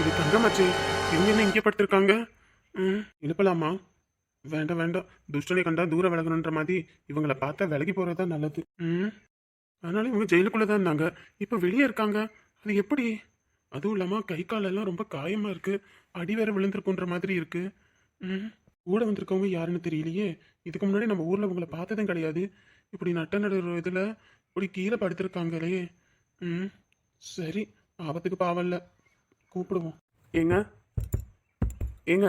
இது தங்கமாச்சே. இவங்க என்ன இங்கே படுத்திருக்காங்க? ம் எழுப்பலாமா வேண்டாம் வேண்டாம். துஷ்டனை கண்டா தூர விலகணுன்ற மாதிரி இவங்கள பார்த்தா விலகி போகிறது தான் நல்லது. ம் அதனால இவங்க ஜெயிலுக்குள்ளே தான் இருந்தாங்க. இப்போ வெளியே இருக்காங்க. அது எப்படி? அதுவும் இல்லாமல் கை காலெல்லாம் ரொம்ப காயமாக இருக்கு. அடி வேற விழுந்திருக்குன்ற மாதிரி இருக்கு. ம் கூட வந்திருக்கவங்க யாருன்னு தெரியலையே. இதுக்கு முன்னாடி நம்ம ஊரில் உங்களை பார்த்ததும் கிடையாது. இப்படி நட்ட நடுற இதில் இப்படி கீழே படுத்திருக்காங்களே. ம் சரி ஆபத்துக்கு பாவம் இல்லை. கூப்பிடுவோம். ஏங்க ஏங்க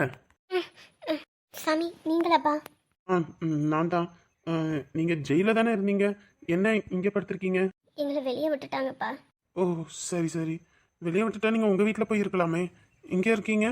சாமி நீங்களாப்பா? ஆ நான் தான். நீங்கள் ஜெயிலில் தானே இருந்தீங்க? என்ன இங்கே படுத்திருக்கீங்க? எங்களை வெளியே விட்டுட்டாங்கப்பா. ஓ சரி சரி. வெளியே விட்டுட்டா நீங்கள் உங்கள் வீட்டில் போய் இருக்கலாமே. இங்கே இருக்கீங்க?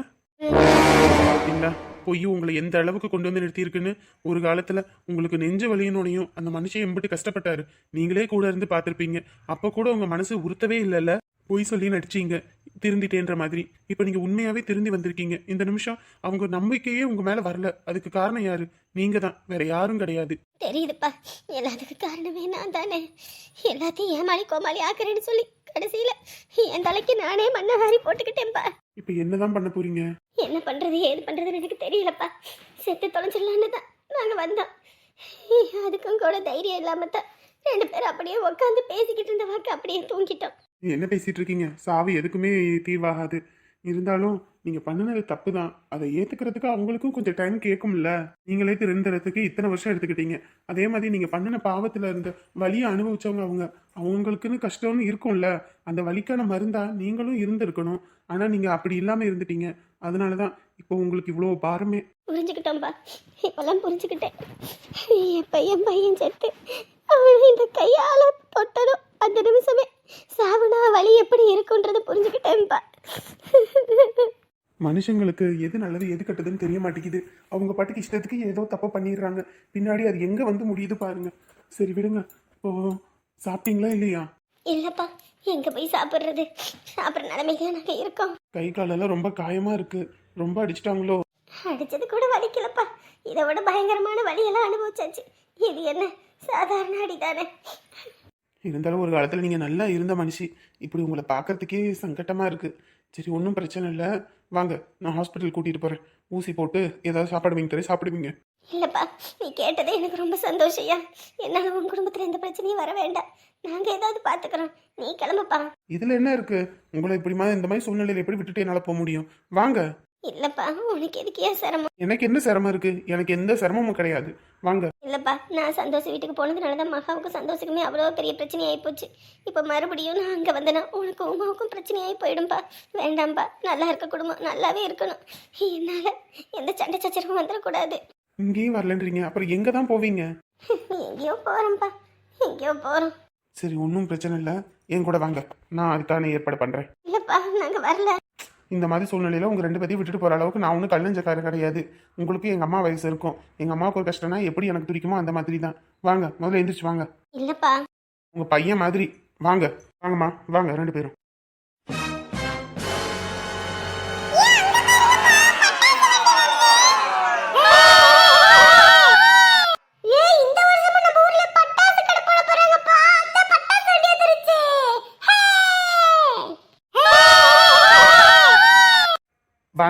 இல்லை பொய் உங்களை எந்த அளவுக்கு கொண்டு வந்து நிறுத்தியிருக்குன்னு ஒரு காலத்தில் உங்களுக்கு நெஞ்சு வலியினோடையும் அந்த மனுஷன் எம்பிட்டு கஷ்டப்பட்டாரு. நீங்களே கூட இருந்து பார்த்துருப்பீங்க. அப்போ கூட உங்கள் மனசு உறுத்தவே இல்லைல்ல? பொய் சொல்லி நடிச்சீங்க. திருந்திட்டேன்ற மாதிரி. இப்போ நீங்கள் உண்மையாகவே திருந்தி வந்திருக்கீங்க. இந்த நிமிஷம் அவங்க நம்பிக்கையே உங்கள் மேலே வரல. அதுக்கு காரணம் யாரு? நீங்கள் தான். வேற யாரும் கிடையாது. தெரியுதுப்பா. எல்லாத்துக்கு காரணமே நான் தானே. எல்லாத்தையும் ஏமாளி கோமாளி ஆக்குறேன்னு சொல்லி கடைசியில் என் தலைக்கு நானே மண்ணை வாரி போட்டுக்கிட்டேன்ப்பா. இப்போ என்னதான் பண்ண போறீங்க? என்ன பண்ணுறது ஏது பண்ணுறதுன்னு எனக்கு தெரியலப்பா. செத்து தொலைஞ்சிடலான்னு தான் நாங்கள் வந்தோம். அதுக்கும் கூட தைரியம் இல்லாமல் தான் ரெண்டு பேரும் அப்படியே உட்காந்து பேசிக்கிட்டு இருந்த வாக்கு அப்படியே தூங்கிட்டோம். என்ன பேசிட்டு இருக்கீங்க சாவு எதுக்குமே தீர்வாகாது. இருந்தாலும் நீங்க பண்ணினது தப்பு தான் அதை ஏத்துக்கிறதுக்கு அவங்களுக்கும் கொஞ்சம் டைம் கேட்கும்ல நீங்களே திருந்துறதுக்கு இத்தனை வருஷம் எடுத்துக்கிட்டீங்க. அதே மாதிரி நீங்க பண்ணின பாவத்துல இருந்த வழியை அனுபவிச்சவங்க அவங்க. அவங்களுக்குன்னு கஷ்டம்னு இருக்கும்ல. அந்த வலிக்கான மருந்தா நீங்களும் இருந்திருக்கணும். ஆனா நீங்க அப்படி இல்லாம இருந்துட்டீங்க. அதனாலதான் இப்போ உங்களுக்கு இவ்வளோ பாரமே. புரிஞ்சுக்கிட்டோம்ப்பா இப்பெல்லாம் புரிஞ்சுக்கிட்டேன். என் பையன் பையன் செத்து அவன் இந்த கையால் தொட்டதும் அந்த நிமிஷமே சாவுனா வலி எப்படி இருக்குன்றது புரிஞ்சுக்கிட்டேன்ப்பா. மனுஷங்களுக்கு எது நல்லது எது கெட்டதுன்னு தெரிய மாட்டேங்குது. அவங்க பாட்டுக்கு இஷ்டத்துக்கு ஏதோ தப்பு பண்ணிடுறாங்க. பின்னாடி அது எங்க வந்து முடியுது பாருங்க. சரி விடுங்க. இப்போ சாப்பிட்டீங்களா இல்லையா? இல்லைப்பா எங்கே போய் சாப்பிட்றது? சாப்பிட்ற நிலைமையில நாங்கள் இருக்கோம். கை காலெல்லாம் ரொம்ப காயமா இருக்கு. ரொம்ப அடிச்சிட்டாங்களோ? அடிச்சது கூட வலிக்கலப்பா. இதை விட பயங்கரமான வலியெல்லாம் அனுபவிச்சாச்சு. இது என்ன? சாதாரண அடிதானே? இருந்தாலும் ஒரு காலத்துல நீங்க நல்லா இருந்த மனுஷி. இப்படி உங்களை பார்க்கறதுக்கே சங்கட்டமா இருக்கு. சரி ஒன்றும் பிரச்சனை இல்லை. வாங்க நான் ஹாஸ்பிட்டல் கூட்டிட்டு போறேன். ஊசி போட்டு ஏதாவது சாப்பாடு வாங்கி தரேன். சாப்பிடுவீங்க. இல்லைப்பா நீ கேட்டதே எனக்கு ரொம்ப சந்தோஷம்யா என்னால் உன் குடும்பத்தில் எந்த பிரச்சனையும் வர வேண்டாம். நாங்கள் ஏதாவது பார்த்துக்குறோம் நீ கிளம்புப்பா. இதுல என்ன இருக்கு? உங்களை இப்படி மாதிரி இந்த மாதிரி சூழ்நிலையில எப்படி விட்டுட்டு என்னால போக முடியும்? வாங்க. இல்லைப்பா உனக்கு எதுக்கு ஏன் சிரமம்? எனக்கு என்ன சிரமம் இருக்கு? எனக்கு எந்த சிரமமும் கிடையாது. வாங்க. இல்லைப்பா நான் சந்தோஷ் வீட்டுக்கு போனதுனால தான் மகாவுக்கும் சந்தோஷுக்குமே அவ்வளோ பெரிய பிரச்சனை ஆகிப்போச்சு இப்போ மறுபடியும் நான் அங்கே வந்தேன்னா உனக்கு உமாவுக்கும் பிரச்சனை ஆகி போயிடும்பா. வேண்டாம்ப்பா நல்லா இருக்க குடும்பம் நல்லாவே இருக்கணும். என்னால் எந்த சண்டை சச்சரவும் வந்துடக்கூடாது இங்கேயும் வரலன்றீங்க அப்புறம் எங்க தான் போவீங்க எங்கேயோ போகிறோம்ப்பா எங்கேயோ போகிறோம் சரி ஒன்றும் பிரச்சனை இல்லை. என் கூட வாங்க. நான் அதுக்கான ஏற்பாடு பண்ணுறேன் இல்லைப்பா நாங்கள் வரல. இந்த மாதிரி சூழ்நிலையில் உங்கள் ரெண்டு பேத்தையும் விட்டுட்டு போகிற அளவுக்கு நான் ஒன்றும் கல்லஞ்சக்காரன் கிடையாது. உங்களுக்கு எங்கள் அம்மா வயசு இருக்கும். எங்கள் அம்மாவுக்கு ஒரு கஷ்டம்னா எப்படி எனக்கு துடிக்குமோ அந்த மாதிரி தான் வாங்க முதல்ல எந்திரிச்சு வாங்க. இல்லைப்பா. உங்கள் பையன் மாதிரி. வாங்க வாங்கம்மா வாங்க ரெண்டு பேரும்.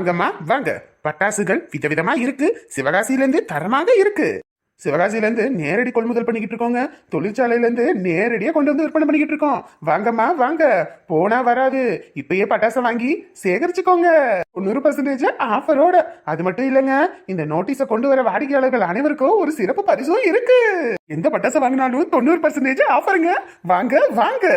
வாங்கம்மா வாங்க. பட்டாசுகள் விதவிதமா இருக்கு. சிவகாசியிலேருந்து தரமாக இருக்கு. சிவகாசியிலேருந்து நேரடி கொள்முதல் பண்ணிக்கிட்டு இருக்கோங்க. தொழிற்சாலையிலேருந்து நேரடியாக கொண்டு வந்து விற்பனை பண்ணிக்கிட்டு இருக்கோம். வாங்கம்மா வாங்க. போனா வராது. இப்பயே பட்டாசை வாங்கி சேகரிச்சுக்கோங்க. தொண்ணூறு பர்சன்டேஜ் ஆஃபரோட அது மட்டும் இல்லைங்க. இந்த நோட்டீஸை கொண்டு வர வாடிக்கையாளர்கள் அனைவருக்கும் ஒரு சிறப்பு பரிசும் இருக்கு. எந்த பட்டாசை வாங்கினாலும் தொண்ணூறு பர்சன்டேஜ் ஆஃபருங்க வாங்க வாங்க.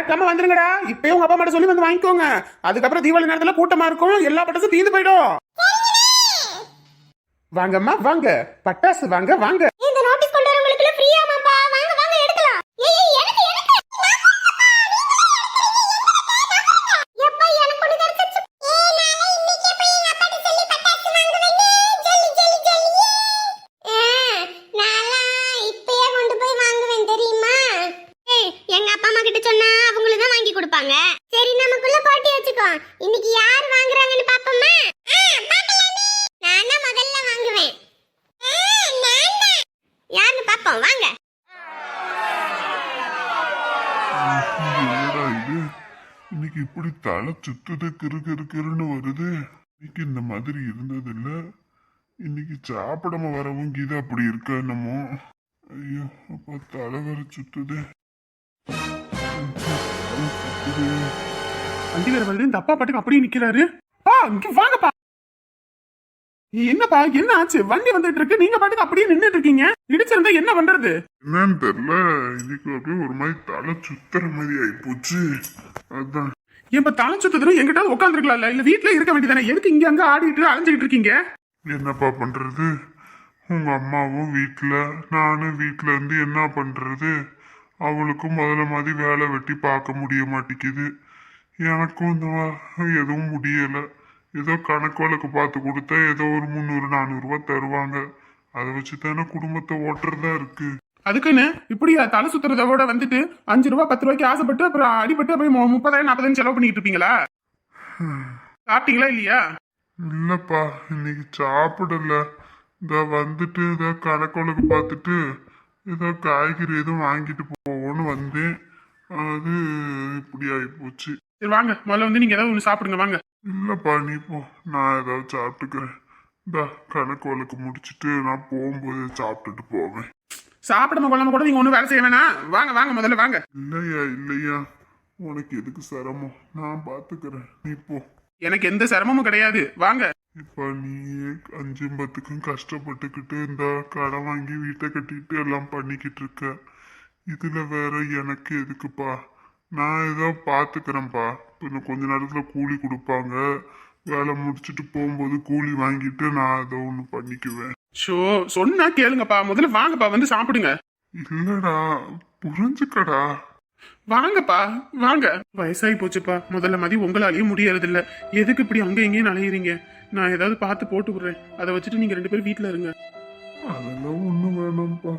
மறக்காம வந்துருங்கடா. இப்பயே உங்க அப்பா மட்டும் சொல்லி வந்து வாங்கிக்கோங்க. அதுக்கப்புறம் தீபாவளி நேரத்துல கூட்டமா இருக்கும். எல்லா பட்டாசும் தீந்து போயிடும். வாங்கம்மா வாங்க. பட்டாசு வாங்க வாங்க இந்த நோட்டீஸ் கொண்டு வரவங்களுக்கு ஃப்ரீயாமாப்பா வாங்க வாங்க எடுக்கலாம் ஏய் ஏய் எனக்கு எனக்கு எப்பா எனக்கு ஒண்ணு கிடைச்சிருச்சு ஏய் நானே இன்னைக்கு போய் எங்க அப்பாட்ட சொல்லி பட்டாசு வாங்குவேனே ஜல்லி ஜல்லி ஜல்லி நான்லாம் இப்பயே கொண்டு போய் வாங்குவேன் தெரியுமா ஏய் எங்க அப்பா அம்மா கிட்ட சொன்னா அவங்களுக்கு தான் வாங்கி கொடுப்பாங்க சரி நமக்குள்ள போட்டி வச்சுக்கோ இன்னைக்கு யார் வாங்குறாங்கன்னு பாப்போமா நான் தான் முதல்ல வாங்குவேன் போவோம் வாங்க என்னடா இது இன்னைக்கு இப்படி தலை சுத்துது கிரு கிரு கிருன்னு வருது. இன்னைக்கு இந்த மாதிரி இருந்தது இல்ல இன்னைக்கு சாப்பிடாம வரவும் கீது அப்படி இருக்க என்னமோ. ஐயோ அப்பா தலை வேற சுத்துது தலை சுத்துது. வண்டி வேற வருது. இந்த அப்பா பாட்டுக்கு அப்படியே நிக்கிறாரு. பா இங்க வாங்கப்பா. என்னப்பா என்ன ஆச்சு? வண்டி வந்துட்டு இருக்கு. நீங்க பாட்டுக்கு அப்படியே நின்னுட்டு இருக்கீங்க. இடிச்சிருந்தா என்ன பண்றது? என்னன்னு தெரியல. இன்னைக்கு அப்படியே ஒரு மாதிரி தலை சுத்துற மாதிரி ஆயிப்போச்சு. அதான். இப்ப தலை சுத்துறதும் எங்கிட்ட உட்காந்துருக்கலாம்ல இல்ல வீட்டுல இருக்க வேண்டியதானே எதுக்கு இங்க அங்க ஆடிட்டு அலைஞ்சிட்டு இருக்கீங்க? என்னப்பா பண்றது? உங்க அம்மாவும் வீட்டுல நானும் வீட்டுல இருந்து என்ன பண்றது? அவளுக்கும் முதல்ல மாதிரி வேலை வெட்டி பார்க்க முடிய மாட்டேங்குது. எனக்கும் இந்த எதுவும் முடியல. ஏதோ கணக்கு வழக்கு பார்த்து கொடுத்தா ஏதோ ஒரு முந்நூறு நானூறுரூவா தருவாங்க. அதை வச்சு தானே குடும்பத்தை ஓட்டுறதா இருக்கு. அதுக்குன்னு இப்படியா தலை சுத்துறத விட வந்துட்டு அஞ்சு ரூபா பத்து ரூபாய்க்கு ஆசைப்பட்டு அப்புறம் அடிபட்டு போய் முப்பதாயிரம் நாற்பதாயிரம் செலவு பண்ணிட்டு இருப்பீங்களா? சாப்பிட்டீங்களா இல்லையா? இல்லப்பா இன்னைக்கு சாப்பிடல. இந்த வந்துட்டு ஏதோ கணக்கொழுக்கு பார்த்துட்டு ஏதோ காய்கறி எதுவும் வாங்கிட்டு போவோன்னு வந்தேன். அது இப்படி ஆகிப்போச்சு சரி வாங்க. முதல்ல வந்து நீங்க ஏதாவது ஒன்று சாப்பிடுங்க வாங்க. இல்லப்பா நீ போ. நான் ஏதாவது சாப்பிட்டுக்கிறேன். இந்த கணக்கு வழக்கு முடிச்சிட்டு நான் போகும்போது சாப்பிட்டுட்டு போவேன். சாப்பிடாம கொள்ளாம கூட நீங்க ஒன்றும் வேலை செய்ய வேணாம். வாங்க வாங்க முதல்ல வாங்க. இல்லையா இல்லையா? உனக்கு எதுக்கு சிரமம்? நான் பார்த்துக்கிறேன் நீ போ. எனக்கு எந்த சிரமமும் கிடையாது. வாங்க. இப்ப நீ அஞ்சும் பத்துக்கும் கஷ்டப்பட்டுக்கிட்டு இந்த கடன் வாங்கி வீட்டை கட்டிட்டு எல்லாம் பண்ணிக்கிட்டு இருக்க. இதுல வேற எனக்கு எதுக்குப்பா? நான் ஏதோ பாத்துக்கிறேன்ப்பா. இன்னும் கொஞ்ச நேரத்துல கூலி கொடுப்பாங்க. வேலை முடிச்சுட்டு போகும்போது கூலி வாங்கிட்டு நான் ஏதோ ஒன்று பண்ணிக்குவேன். ஷோ சொன்னா கேளுங்கப்பா. முதல்ல வாங்கப்பா வந்து சாப்பிடுங்க. இல்லடா புரிஞ்சுக்கடா. வாங்கப்பா வாங்க. வயசாகி போச்சுப்பா. முதல்ல மதி உங்களாலேயும் முடியறது இல்ல எதுக்கு இப்படி அங்க இங்கேயும் அலையிறீங்க நான் ஏதாவது பார்த்து போட்டு விடுறேன். அதை வச்சுட்டு நீங்க ரெண்டு பேரும் வீட்ல இருங்க. அதெல்லாம் ஒன்றும் வேணாம்ப்பா.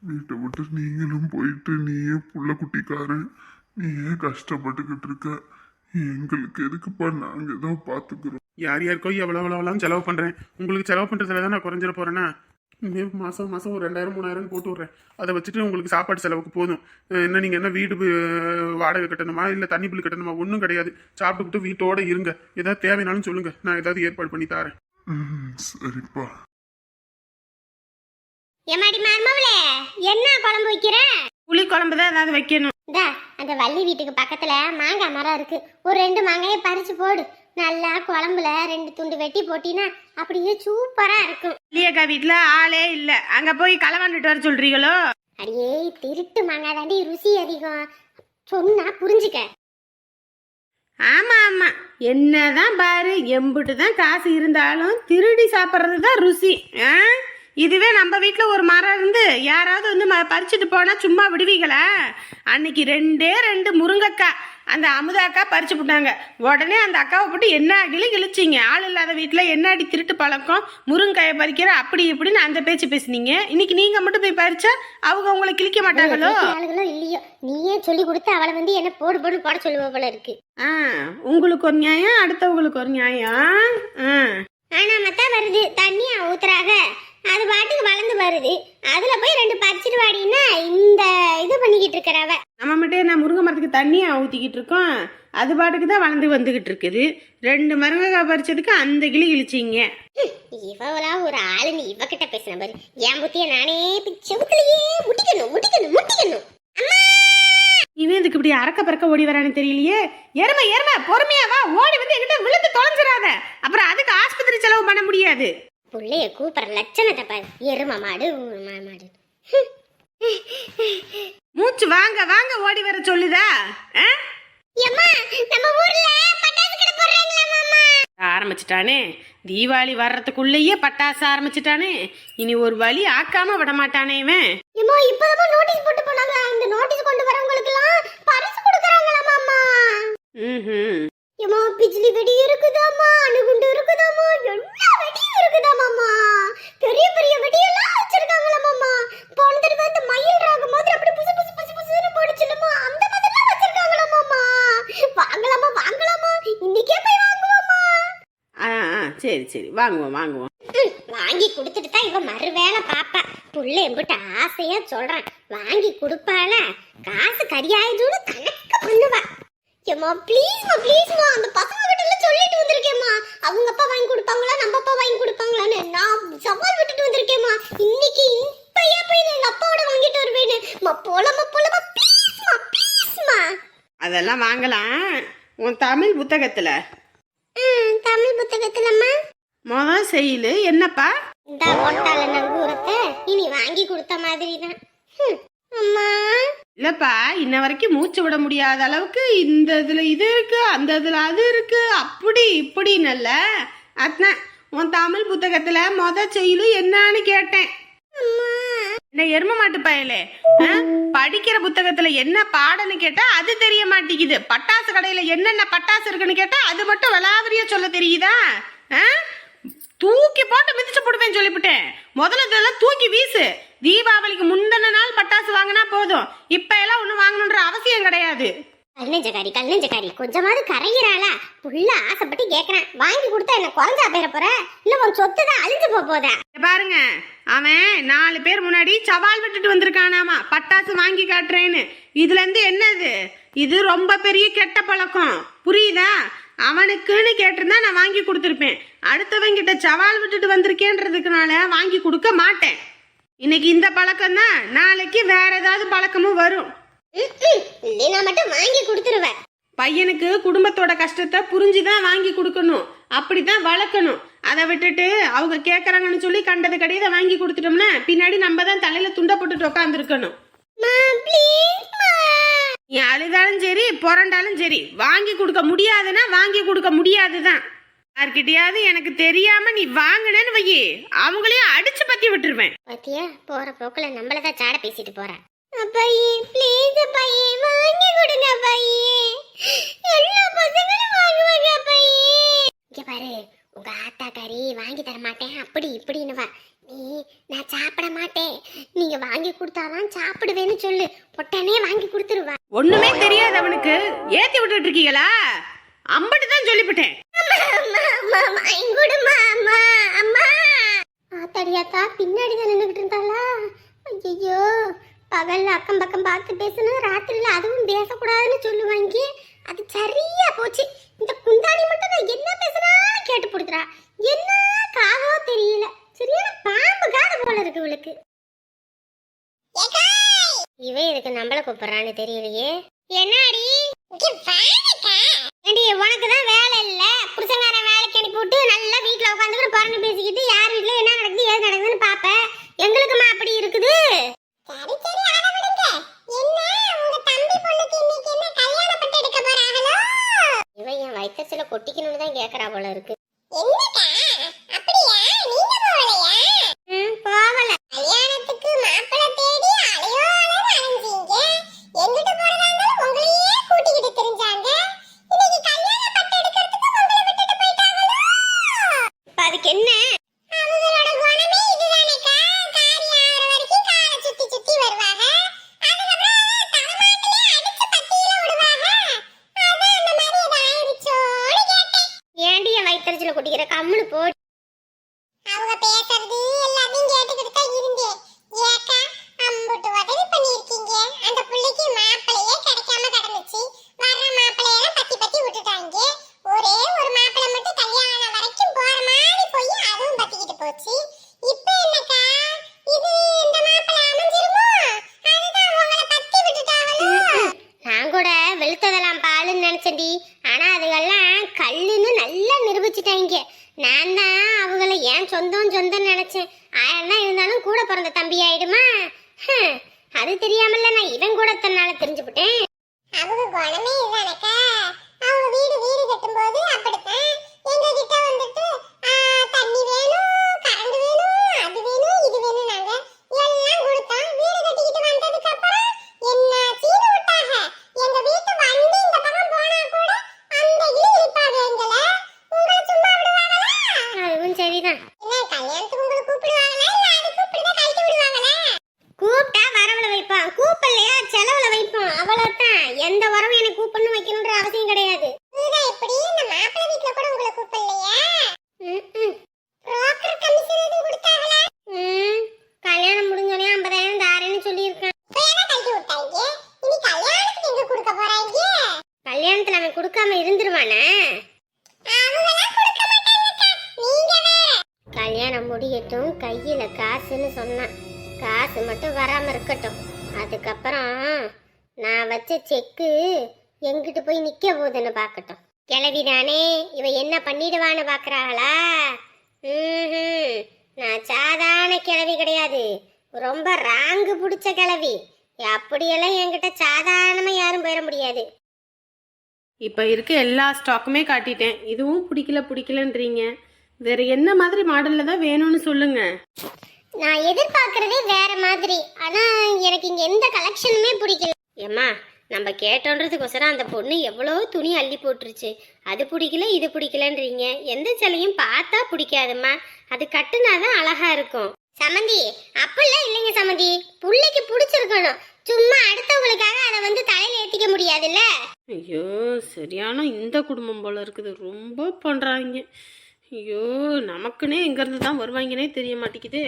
வீட்டை விட்டு நீங்களும் போயிட்டு நீயே புள்ள குட்டிக்காரன். நீயே கஷ்டப்பட்டுக்கிட்டு இருக்க. எங்களுக்கு எதுக்குப்பா? நாங்கள் ஏதோ பார்த்துக்கிறோம். யார் யாருக்கோ எவ்வளோ எவ்வளோலாம் செலவு பண்றேன். உங்களுக்கு செலவு பண்றதுல தான் நான் குறைஞ்சிட போறேன்னா மே மாசம் மாசம் ஒரு ரெண்டாயிரம் மூணாயிரம் போட்டு விட்றேன். அதை வச்சுட்டு உங்களுக்கு சாப்பாடு செலவுக்கு போதும். என்ன நீங்க என்ன வீடு வாடகை கட்டணுமா இல்ல தண்ணி பில் கட்டணுமா ஒன்றும் கிடையாது. சாப்பிட்டுக்கிட்டு வீட்டோட இருங்க. ஏதாவது தேவைனாலும் சொல்லுங்க. நான் ஏதாவது ஏற்பாடு பண்ணி தரேன். ம், சரிப்பா. எம்மாடி மருமவளே என்ன குழம்பு வைக்கிற? புளி குழம்பு தான் ஏதாவது வைக்கணும். அந்த வள்ளி வீட்டுக்கு பக்கத்துல மாங்காய் மரம் இருக்கு. ஒரு ரெண்டு மாங்காயை பறிச்சு போடு. நல்லா குழம்புல ரெண்டு துண்டு வெட்டி போட்டினா அப்படியே சூப்பரா இருக்கும். இல்லையக்கா வீட்டில் ஆளே இல்லை. அங்கே போய் களவாண்டுட்டு வர சொல்றீங்களோ? அடியே திருட்டு மாங்காய் தாண்டி ருசி அதிகம். சொன்னா புரிஞ்சுக்க. ஆமாம் ஆமாம் என்னதான் பாரு எம்புட்டு தான் காசு இருந்தாலும் திருடி சாப்பிட்றது தான் ருசி. ஆ? இதுவே நம்ம வீட்டில் ஒரு மரம் இருந்து யாராவது வந்து ம- பறிச்சுட்டு போனால் சும்மா விடுவீங்களா? அன்னைக்கு ரெண்டே ரெண்டு முருங்கக்காய். அந்த அமுதாக்கா பறிச்சு போட்டாங்க. உடனே அந்த அக்காவை போட்டு என்ன கிளி கிழிச்சிங்க? ஆள் இல்லாத வீட்டில் என்ன அடி திருட்டு பழக்கம்? முருங்காயை பறிக்கிற? அப்படி இப்படின்னு அந்த பேச்சு பேசுனீங்க. இன்னைக்கு நீங்கள் மட்டும் போய் பறிச்சா அவங்க உங்களை கிழிக்க மாட்டாங்களோ? ஆளுகளோ இல்லையோ? நீயே சொல்லி கொடுத்து அவளை வந்து என்ன போடு போடு போட சொல்லுவ போல இருக்கு. ஆ உங்களுக்கு ஒரு நியாயம் அடுத்தவங்களுக்கு ஒரு நியாயம். ஆ. ஆனா மத்தா வருது. தண்ணியா ஊத்துறாக. அது பாட்டுக்கு வளர்ந்து வருது. அதுல போய் ரெண்டு பறிச்சுட்டு வாடின்னா இந்த இது பண்ணிக்கிட்டு இருக்கிறவ. நம்ம மட்டும் நான் முருங்கை மரத்துக்கு தண்ணியை ஊற்றிக்கிட்டு இருக்கோம். அது பாட்டுக்கு தான் வளர்ந்து வந்துக்கிட்டு இருக்குது. ரெண்டு மருங்கைக்காய் பறிச்சதுக்கு அந்த கிளி கிழிச்சிங்க. இவளா ஒரு ஆளுன்னு இவகிட்ட பேசின பாரு. என் புத்திய நானே செவுத்துலயே முட்டிக்கணும் முட்டிக்கணும் முட்டிக்கணும் இவன் இதுக்கு இப்படி அறக்க பறக்க ஓடி வரான்னு தெரியலையே? எருமை எருமை பொறுமையா வா. ஓடி வந்து என்கிட்ட விழுந்து தொலைஞ்சிடாத. அப்புறம் அதுக்கு ஆஸ்பத்திரி செலவு பண்ண முடியாது. புள்ளைய கூப்பிடுற லட்சணத்தை பாரு. எரும மாடு மாடு. மூச்சு வாங்க வாங்க ஓடி வர சொல்லுதா? ஆரம்பிச்சிட்டானே. தீபாவளி வர்றதுக்குள்ளேயே பட்டாசு ஆரம்பிச்சிட்டானே. இனி ஒரு வழி ஆக்காம விட மாட்டானே இவன். நோட்டீஸ் போட்டு போனாங்க. அந்த நோட்டீஸ் கொண்டு வரவங்களுக்கு எல்லாம் பரிசு கொடுக்கறாங்களா மாமா. ம்ஹும். எம்மா பிஜ்லி வெடி இருக்குதாம்மா அணுகுண்டு இருக்குதாம்மா எல்லா வெடியும் இருக்குதாமாம்மா. பெரிய பெரிய வெடியெல்லாம் வச்சிருக்காங்களா மாமா. போன தடவை இந்த மயில் ராகம் மாதிரி அப்படி புசு புசு புசு புசுன்னு போடுச்சுலமா அந்த மாதிரிலாம் வச்சிருக்காங்களா மாமா. வாங்கலாமா வாங்கலாமா. இன்னைக்கே போய் வாங்குவோமா ஆ சரி சரி. வாங்குவோம் வாங்குவோம். வாங்கி கொடுத்துட்டு தான் இவ மறு வேலை பாப்பா. புள்ள எம்பிட்ட ஆசையா சொல்றேன். வாங்கி கொடுப்பாள? காசு கரியாயிடும்னு கணக்கு பண்ணுவா. ஏம்மா ப்ளீஸ்மா ப்ளீஸ்மா அந்த பசங்க கிட்ட சொல்லிட்டு வந்திருக்கேம்மா. அவங்க அப்பா வாங்கி கொடுப்பாங்களா? நம்ம அப்பா வாங்கி கொடுப்பாங்களான்னு. நான் சவால் விட்டுட்டு வந்திருக்கேம்மா. இன்னைக்கு இப்பயா போய் எங்க அப்பாவோட வாங்கிட்டு வருவேன்னு. மா போலமா போலமா? ப்ளீஸ்மா ப்ளீஸ்மா அதெல்லாம் வாங்கலாம். உன் தமிழ் புத்தகத்துல. தமிழ் புத்தகத்துலம்மா. மொதல் செயலு என்னப்பா? இந்த ஒட்டால நங்கூரத்தை இனி வாங்கி கொடுத்த மாதிரி தான் இல்லப்பா இன்ன வரைக்கும் மூச்சு விட முடியாத அளவுக்கு இந்த இதுல இது இருக்கு அந்த இதுல அது இருக்கு அப்படி இப்படின்னு அதான் உன் தமிழ் புத்தகத்துல மொத செயலு என்னன்னு கேட்டேன். என்ன எரும மாட்டு பயலே? படிக்கிற புத்தகத்துல என்ன பாடன்னு கேட்டா அது தெரிய மாட்டேங்குது. பட்டாசு கடையில என்னென்ன பட்டாசு இருக்குன்னு கேட்டா அது மட்டும் விளாவரியா சொல்ல தெரியுதா? தூக்கி போட்டு மிதிச்சு போடுவேன் சொல்லிவிட்டேன். முதல்ல இதெல்லாம் தூக்கி வீசு. தீபாவளிக்கு முந்தின நாள் பட்டாசு வாங்கினா போதும். இப்ப எல்லாம் ஒண்ணு வாங்கணுன்ற அவசியம் கிடையாது. கல்நெஞ்சக்காரி கல்நெஞ்சக்காரி கொஞ்சமாவது கரையிறாளா? புள்ள ஆசைப்பட்டு கேக்குறேன். வாங்கி கொடுத்தா என்ன குறைஞ்சா போயிட போற? இல்ல உன் சொத்து தான் அழிஞ்சு போக போதா? பாருங்க. அவன் நாலு பேர் முன்னாடி சவால் விட்டுட்டு வந்திருக்கானாமா. பட்டாசு வாங்கி காட்டுறேன்னு. இதுல இருந்து என்னது? இது ரொம்ப பெரிய கெட்ட பழக்கம். புரியுதா? அவனுக்குன்னு கேட்டிருந்தா நான் வாங்கி கொடுத்துருப்பேன். அடுத்தவன் கிட்ட சவால் விட்டுட்டு வந்திருக்கேன்றதுக்குனால வாங்கி கொடுக்க மாட்டேன். இன்னைக்கு இந்த பழக்கம் தான் நாளைக்கு வேற ஏதாவது பழக்கமும் வரும். இல்லைனா மட்டும் வாங்கி கொடுத்துருவேன். பையனுக்கு குடும்பத்தோட கஷ்டத்தை புரிஞ்சுதான் வாங்கி கொடுக்கணும். அப்படிதான் வளர்க்கணும். அதை விட்டுட்டு அவங்க கேட்கறாங்கன்னு சொல்லி கண்டது கடையதை வாங்கி கொடுத்துட்டோம்னா பின்னாடி நம்ம தான் தலையில துண்டை போட்டுட்டு உட்காந்துருக்கணும் நீ அழுதாலும் சரி புரண்டாலும் சரி வாங்கி கொடுக்க முடியாதுன்னா வாங்கி கொடுக்க முடியாதுதான். யார்கிட்டயாவது எனக்கு தெரியாம நீ வாங்கினேன்னு வையி. அவங்களையும் அடிச்சு பத்தி விட்டுருவேன். பாத்தியா? போற போக்குல நம்மளதான் சாட பேசிட்டு போறா. அப்பையே ப்ளீஸ் அப்பையே வாங்கி கொடுங்க அப்பையே. எல்லா பசங்களும் வாங்குவாங்க அப்பையே. இங்க பாரு உங்க ஆத்தாக்காரி வாங்கி தர மாட்டேன். அப்படி இப்படின்னு வா. நீ நான் சாப்பிட மாட்டேன். நீங்க வாங்கி கொடுத்தாதான் சாப்பிடுவேன்னு சொல்லு. பொட்டானே வாங்கி கொடுத்துருவா. ஒண்ணுமே தெரியாது அவனுக்கு. ஏத்தி விட்டுட்டு இருக்கீங்களா? அம்பட்டு தான் சொல்லிவிட்டேன். ஆத்தாடியாத்தா பின்னாடி தான் நின்றுகிட்டு இருந்தாளா? ஐயோ பகல்ல அக்கம் பக்கம் பார்த்து பேசணும் ராத்திரில அதுவும் பேசக்கூடாதுன்னு சொல்லுவாங்க. அது சரியா போச்சு. இந்த குந்தாணி மட்டும் தான் என்ன பேசுனாலும் கேட்டு போடுறா என்ன காதோ தெரியல. சரியான பாம்பு காது போல இருக்கு இவளுக்கு. இவ இதுக்கு நம்மள கூப்பிடுறான்னு தெரியலையே. என்னடி? ஏண்டி உனக்கு தான் வேலை இல்ல. புருஷங்காரன் வேலைக்கு அனுப்பி விட்டு நல்லா வீட்டில் உட்காந்துக்கிட்டு பறந்து பேசிக்கிட்டு யார் வீட்டில் கம்முனு போ. அவங்க பேசுறது எல்லாத்தையும் கேட்டுக்கிட்டு தான் இருந்தேன். ஏக்கா அம்புட்டு உதவி பண்ணியிருக்கீங்க. அந்த பிள்ளைக்கு மாப்பிள்ளையே கிடைக்காம கிடந்துச்சு. வர்ற மாப்பிள்ளையெல்லாம் பத்தி பத்தி விட்டுட்டாங்க. ஒரே ஒரு மாப்பிள்ளை மட்டும் கல்யாணம் வரைக்கும் போற மாதிரி போய் அதுவும் பத்திக்கிட்டு போச்சு. இப்போ என்னக்கா? இது இந்த மாப்பிள்ளை அமைஞ்சிருமோ? அதுதான் உங்களை பத்தி விட்டுட்டாங்களோ? நான் கூட வெளுத்ததெல்லாம் பாலுன்னு நினைச்சேன்டி. ஆனா அதுகெல்லாம் கல்லுன்னு நல்லா நிரூபிச்சிட்டாங்க. நான் தான் அவங்கள ஏன் சொந்தம் சொந்தம் நினைச்சேன். ஆயிரம் தான் இருந்தாலும் கூட பிறந்த தம்பி ஆயிடுமா? அது தெரியாமல நான் இவன் கூட தன்னால தெரிஞ்சுக்கிட்டேன் அவங்க குணமே இதுதானக்கா அவங்க வீடு வீடு கட்டும்போது அப்படித்தான். எங்க கிட்ட வந்துட்டு தண்ணி வேணும் கரண்ட் வேணும் அது வேணும் இது வேணும் நாங்க எல்லாம் கொடுத்தோம். வீடு கட்டிக்கிட்டு வந்ததுக்கு அப்புறம் என்ன சீன விட்டாங்க? எங்க வீட்டு நான் வச்ச செக்கு எங்கிட்டு போய் நிக்க போகுதுன்னு பார்க்கட்டும். கிளவிதானே இவ என்ன பண்ணிடுவான்னு பாக்குறாளா ம்ஹும். நான் சாதாரண கிளவி கிடையாது. ரொம்ப ராங்கு பிடிச்ச கிளவி. அப்படியெல்லாம் என்கிட்ட சாதாரணமா யாரும் போயிட முடியாது. இப்போ இருக்க எல்லா ஸ்டாக்குமே காட்டிட்டேன். இதுவும் பிடிக்கல பிடிக்கலன்றீங்க. வேற என்ன மாதிரி மாடலில் தான் வேணும்னு சொல்லுங்க. நான் எதிர்பார்க்கறதே வேற மாதிரி. ஆனா எனக்கு இங்க எந்த கலெக்ஷனுமே பிடிக்கல. ஏம்மா நம்ம கேட்டோன்றதுக்கோசரம் அந்த பொண்ணு எவ்வளோ துணி அள்ளி போட்டுருச்சு. அது பிடிக்கல இது பிடிக்கலன்றீங்க. எந்த சிலையும் பார்த்தா பிடிக்காதும்மா. அது கட்டுனாதான் அழகா இருக்கும். சமந்தி அப்படிலாம் இல்லைங்க சமந்தி. புள்ளைக்கு பிடிச்சிருக்கணும். சும்மா அடுத்தவங்களுக்காக அதை வந்து தலையில ஏத்திக்க முடியாதுல்ல? ஐயோ சரியான இந்த குடும்பம் போல இருக்குது. ரொம்ப பண்ணுறாங்க ஐயோ நமக்குன்னே எங்கேருந்து தான் வருவாங்கன்னே தெரிய மாட்டேங்குது.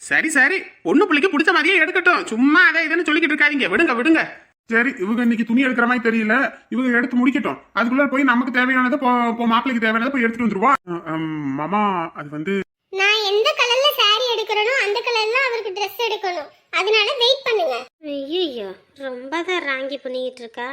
சரி சரி. பொண்ணு பிள்ளைக்கு பிடிச்ச மாதிரியே எடுக்கட்டும். சும்மா அதை இதுன்னு சொல்லிக்கிட்டு இருக்காதீங்க. விடுங்க விடுங்க. சரி இவங்க இன்னைக்கு துணி எடுக்கிற மாதிரி தெரியல. இவங்க எடுத்து முடிக்கட்டும். அதுக்குள்ள போய் நமக்கு தேவையானதை போ போ மாப்பிள்ளைக்கு தேவையானதை போய் எடுத்துட்டு அம், மாமா அது வந்து நான் எந்த கலர்ல saree எடுக்கிறனோ அந்த கலர்ல அவருக்கு Dress எடுக்கணும். அதனால வெயிட் பண்ணுங்க. ஐயோ ரொம்ப தான் ராங்கி பண்ணிக்கிட்டு இருக்கா.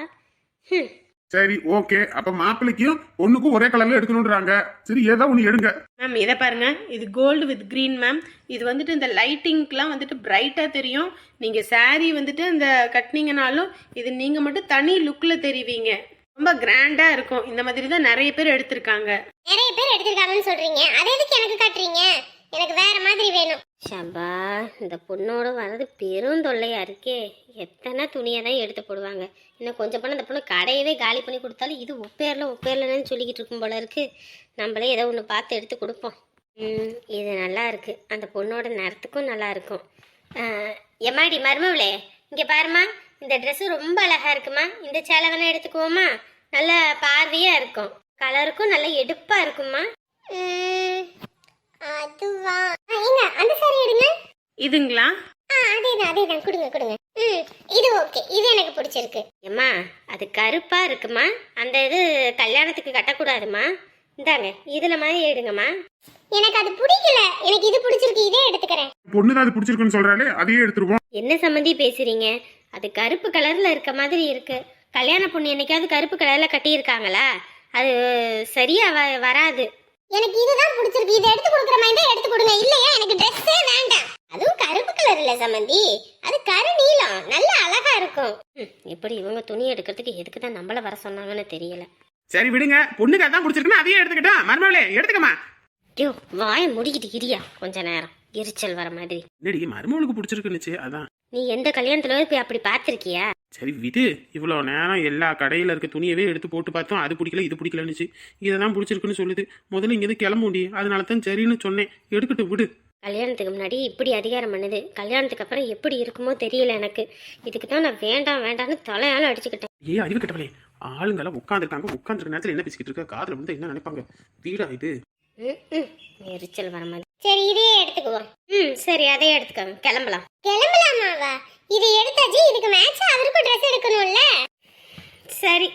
சரி ஓகே அப்ப மாப்பிள்ளைக்கும் பொண்ணுக்கும் ஒரே கலர்ல எடுக்கணும்ன்றாங்க. சரி ஏதோ ஒண்ணு எடுங்க. மேம் இதை பாருங்க. இது கோல்டு வித் green மேம் இது வந்துட்டு இந்த லைட்டிங்க்கெலாம் வந்துட்டு பிரைட்டாக தெரியும். நீங்கள் saree வந்துட்டு அந்த கட்டினீங்கனாலும் இது நீங்கள் மட்டும் தனி லுக்கில் தெரிவிங்க. ரொம்ப கிராண்டாக இருக்கும். இந்த மாதிரி தான் நிறைய பேர் எடுத்திருக்காங்க. நிறைய பேர் எடுத்திருக்காங்கன்னு சொல்றீங்க. அதை எதுக்கு எனக்கு காட்டுறீங்க? எனக்கு வேற மாதிரி வேணும். ஷபா இந்த பொண்ணோட வர்றது பெரும் தொல்லையா இருக்கே. எத்தனை துணியை தான் எடுத்து போடுவாங்க. இன்னும் கொஞ்சம் பண்ண இந்த பொண்ணு கடையவே காலி பண்ணி கொடுத்தாலும் இது ஒப்பேரில் ஒப்பேர்லன்னு சொல்லிக்கிட்டு இருக்கும் போல இருக்கு. நம்மளே ஏதோ ஒன்று பார்த்து எடுத்து கொடுப்போம். இது நல்லா இருக்கு. அந்த பொண்ணோட நேரத்துக்கும் நல்லா இருக்கும். எம்மாடி மருமவளே இங்கே பாருமா இந்த ட்ரெஸ்ஸு ரொம்ப அழகாக இருக்குமா? இந்த சேலை வேணால் எடுத்துக்குவோமா? நல்ல பார்வையாக இருக்கும். கலருக்கும் நல்ல எடுப்பாக இருக்குமா அதுவா. ஏங்க அந்த சாரி எடுங்க. இதுங்களா? ஆ அதேதான் அதேதான். கொடுங்க கொடுங்க. ம் இது ஓகே இது எனக்கு பிடிச்சிருக்கு. அம்மா அது கருப்பா இருக்குமா? அந்த இது கல்யாணத்துக்கு கட்டக்கூடாதுமா? இந்தாங்க இதுல மாதிரி எடுங்கம்மா. எனக்கு அது பிடிக்கல. எனக்கு இது பிடிச்சிருக்கு. இதே எடுத்துக்கிறேன். பொண்ணு தான் அது பிடிச்சிருக்குன்னு சொல்றாலே அதையே எடுத்துருவோம். என்ன சம்மந்தி பேசுறீங்க? அது கருப்பு கலர்ல இருக்க மாதிரி இருக்கு. கல்யாண பொண்ணு என்னைக்காவது கருப்பு கலர்ல கட்டியிருக்காங்களா? அது சரியா வ- வராது. எனக்கு இதுதான் பிடிச்சிருக்கு. இதை எடுத்து கொடுக்குற மாதிரி தான் எடுத்து கொடுங்க. இல்லையா? எனக்கு ட்ரெஸ்ஸே வேண்டாம். அதுவும் கருப்பு கலர் இல்ல சம்மந்தி. அது கரு நீலம். நல்ல அழகா இருக்கும். எப்படி இவங்க துணி எடுக்கிறதுக்கு எதுக்கு தான் நம்மள வர சொன்னாங்கன்னு தெரியல. சரி விடுங்க. பொண்ணுக்கு அதான் பிடிச்சிருக்குன்னா அதையே எடுத்துக்கிட்டா மருமகளே எடுத்துக்கமா ஐயோ வாயை முடிக்கிட்டு இரியா. கொஞ்ச நேரம். எரிச்சல் வர மாதிரி. என்னடி மருமகளுக்கு பிடிச்சிருக்குன்னுச்சு அதான். நீ எந்த கல்யாணத்துல போய் அப்படி பார்த்திருக்கியா? சரி விடு இவ்வளோ நேரம் எல்லா கடையில் இருக்க துணியவே எடுத்து போட்டு பார்த்தோம் அது பிடிக்கல இது பிடிக்கலன்னுச்சு. இதை தான் பிடிச்சிருக்குன்னு சொல்லுது. முதல்ல இங்கேருந்து கிளம்ப முடியும் அதனால தான் சரின்னு சொன்னேன். எடுக்கட்டும் விடு. கல்யாணத்துக்கு முன்னாடி இப்படி அதிகாரம் பண்ணுது. கல்யாணத்துக்கு அப்புறம் எப்படி இருக்குமோ தெரியல எனக்கு. இதுக்கு தான் நான் வேண்டாம் வேண்டாம்னு தலையால அடிச்சுக்கிட்டேன். ஏ அறிவு கட்டவளே. ஆளுங்கெல்லாம் உட்காந்துருக்காங்க உட்காந்துருக்க நேரத்தில் என்ன பேசிக்கிட்டு இருக்க? காதில் வந்து என்ன நினைப்பாங்க? வீடா இது? எரிச்சல் வர மாதிரி. சரி இதே எடுத்துக்குவோம். ம். சரி அதே எடுத்துக்கோங்க. கிளம்பலாம். கிளம்பலாமாவா இது எடுத்தாச்சு இதுக்கு மேட்ச் அவருக்கும் ட்ரெஸ் எடுக்கணும்ல? சரி.